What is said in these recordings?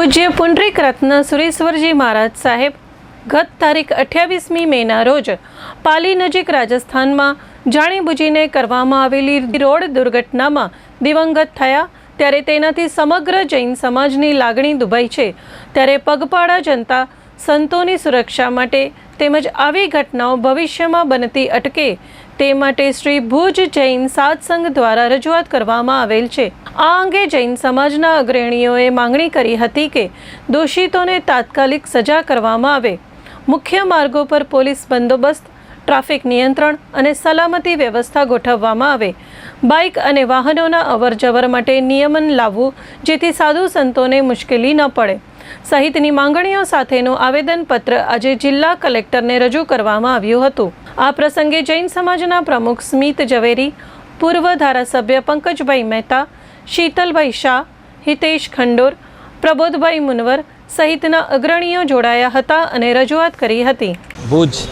પૂજ્ય પુંડરીક રત્ન સુરેશ્વરજી મહારાજ સાહેબ ગત તારીખ અઠ્યાવીસમી મેના રોજ પાલી નજીક રાજસ્થાનમાં જાણીબુજીને કરવામાં આવેલી રોડ દુર્ઘટનામાં દિવંગત થયા ત્યારે તેનાથી સમગ્ર જૈન સમાજની લાગણી દુભાઈ છે. ત્યારે પગપાળા જનતા સંતોની સુરક્ષા માટે તેમજ આવી ઘટનાઓ ભવિષ્યમાં બનતી અટકે તે માટે શ્રી ભુજ જૈન સાતસંગ દ્વારા રજૂઆત કરવામાં આવેલ છે. આ અંગે જૈન સમાજના અગ્રણીઓએ માંગણી કરી હતી કે દોષિતોને તાત્કાલિક સજા કરવામાં આવે. મુખ્ય માર્ગો પર પોલીસ બંદોબસ્ત, ટ્રાફિક નિયંત્રણ અને સલામતી વ્યવસ્થા ગોઠવવામાં આવે. બાઇક અને વાહનોના અવરજવર માટે નિયમન લાવવું જેથી સાધુ સંતોને મુશ્કેલી ન પડે. સહિતની માંગણીઓ સાથેનું આવેદનપત્ર આજે જિલ્લા કલેક્ટરને રજૂ કરવામાં આવ્યું હતું. આ પ્રસંગે જૈન સમાજના પ્રમુખ સ્મિત ઝવેરી, પૂર્વ ધારાસભ્ય પંકજભાઈ મહેતા, શીતલભાઈ શાહ, હિતેશ ખંડોર, પ્રબોધભાઈ મુનવર સહિતના અગ્રણીઓ જોડાયા હતા અને રજૂઆત કરી હતી. ભુજ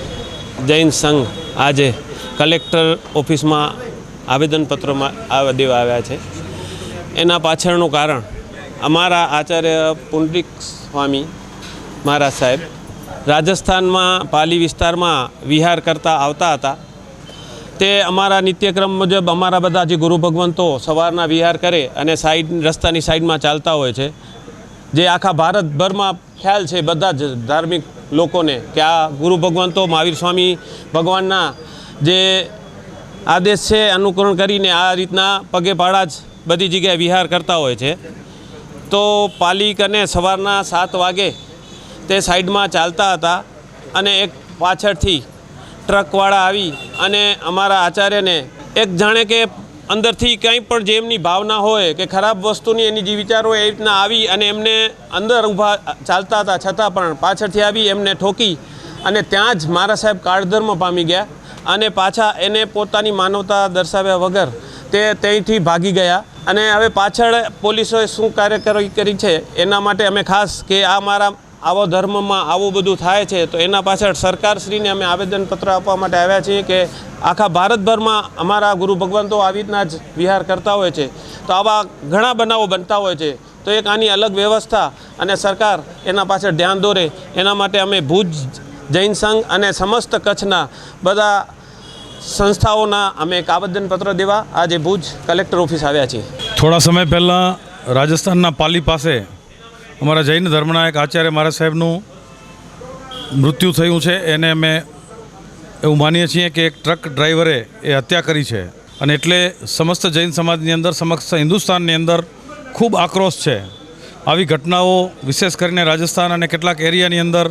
જૈન સંઘ આજે કલેક્ટર ઓફિસમાં આવેદનપત્રોમાં આ દેવા આવ્યા છે. એના પાછળનું કારણ અમારા આચાર્ય પુંડરીક સ્વામી મહારાજ સાહેબ રાજસ્થાનમાં પાલી વિસ્તારમાં વિહાર કરતા આવતા હતા. તે અમારા નિત્યક્રમ મુજબ અમારા બધા જે ગુરુ ભગવંતો સવારના વિહાર કરે અને સાઈડ, રસ્તાની સાઈડમાં ચાલતા હોય છે. જે આખા ભારતભરમાં ખ્યાલ છે બધા જ ધાર્મિક લોકોને કે આ ગુરુ ભગવંતો મહાવીર સ્વામી ભગવાનના જે આદેશ છે, અનુકરણ કરીને આ રીતના પગે પાડા જ બધી જગ્યાએ વિહાર કરતા હોય છે. તો પાલિક અને સવારના સાત વાગે તે સાઈડમાં ચાલતા હતા અને એક પાછળથી ટ્રકવાળા આવી અને અમારા આચાર્યને એક જાણે કે અંદરથી કંઈ પણ જે એમની ભાવના હોય કે ખરાબ વસ્તુની એની જે વિચારો એ રીતના આવી અને એમને અંદર ઊભા ચાલતા હતા, છતાં પણ પાછળથી આવી, એમને ઠોકી અને ત્યાં જ મારા સાહેબ કાળધર્મ પામી ગયા અને પાછા એને પોતાની માનવતા દર્શાવ્યા વગર તે ત્યાંથી ભાગી ગયા અને હવે પાછળ પોલીસોએ શું કાર્યવાહી કરી છે એના માટે અમે ખાસ કે આ મારા આવો ધર્મમાં આવું બધું થાય છે, તો એના પાછળ સરકારશ્રીને અમે આવેદનપત્ર આપવા માટે આવ્યા છીએ કે આખા ભારતભરમાં અમારા ગુરુ ભગવંતો આવી રીતના જ વિહાર કરતા હોય છે. તો આવા ઘણા બનાવો બનતા હોય છે. તો એક આની અલગ વ્યવસ્થા અને સરકાર એના પાછળ ધ્યાન દોરે. એના માટે અમે ભુજ જૈન સંઘ અને સમસ્ત કચ્છના બધા સંસ્થાઓના અમે એક આવેદનપત્ર દેવા. આજે ભુજ કલેક્ટર ઓફિસ આવ્યા છીએ. થોડા સમય પહેલાં રાજસ્થાનના પાલી પાસે અમારા જૈન ધર્મના એક આચાર્ય મહારાજ સાહેબનું મૃત્યુ થયું છે. એને અમે એવું માનીએ છીએ કે એક ટ્રક ડ્રાઈવરે એ હત્યા કરી છે. અને એટલે સમસ્ત જૈન સમાજની અંદર, સમસ્ત હિન્દુસ્તાનની અંદર ખૂબ આક્રોશ છે. આવી ઘટનાઓ વિશેષ કરીને રાજસ્થાન અને કેટલાક એરિયાની અંદર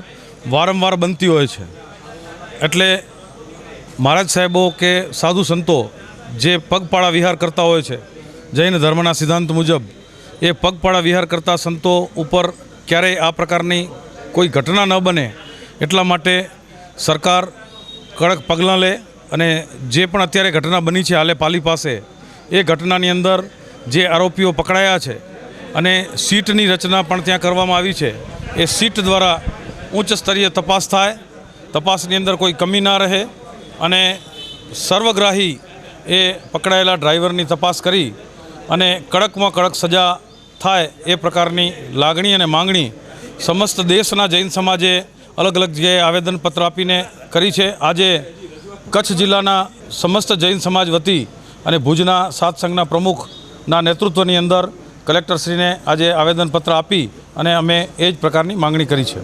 વારંવાર બનતી હોય છે. એટલે મહારાજ સાહેબો કે સાધુ સંતો જે પગપાળા વિહાર કરતા હોય છે, જૈન ધર્મના સિદ્ધાંત મુજબ એ પગપાળા વિહાર કરતા સંતો ઉપર ક્યારેય આ પ્રકારની કોઈ ઘટના ન બને એટલા માટે સરકાર કડક પગલાં લે અને જે પણ અત્યારે ઘટના બની છે હાલે પાલી પાસે, એ ઘટનાની અંદર જે આરોપીઓ પકડાયા છે અને સીટની રચના પણ ત્યાં કરવામાં આવી છે, એ સીટ દ્વારા ઉચ્ચ સ્તરીય તપાસ થાય, તપાસની અંદર કોઈ કમી ના રહે અને સર્વગ્રાહી એ પકડાયેલા ડ્રાઈવરની તપાસ કરી અને કડકમાં કડક સજા થાય એ પ્રકારની લાગણી અને માંગણી સમસ્ત દેશના જૈન સમાજે અલગ અલગ જગ્યાએ આવેદનપત્ર આપીને કરી છે. આજે કચ્છ જિલ્લાના સમસ્ત જૈન સમાજ વતી અને ભુજના સાત સંઘના પ્રમુખના નેતૃત્વની અંદર કલેક્ટરશ્રીને આજે આવેદનપત્ર આપી અને અમે એ જ પ્રકારની માંગણી કરી છે.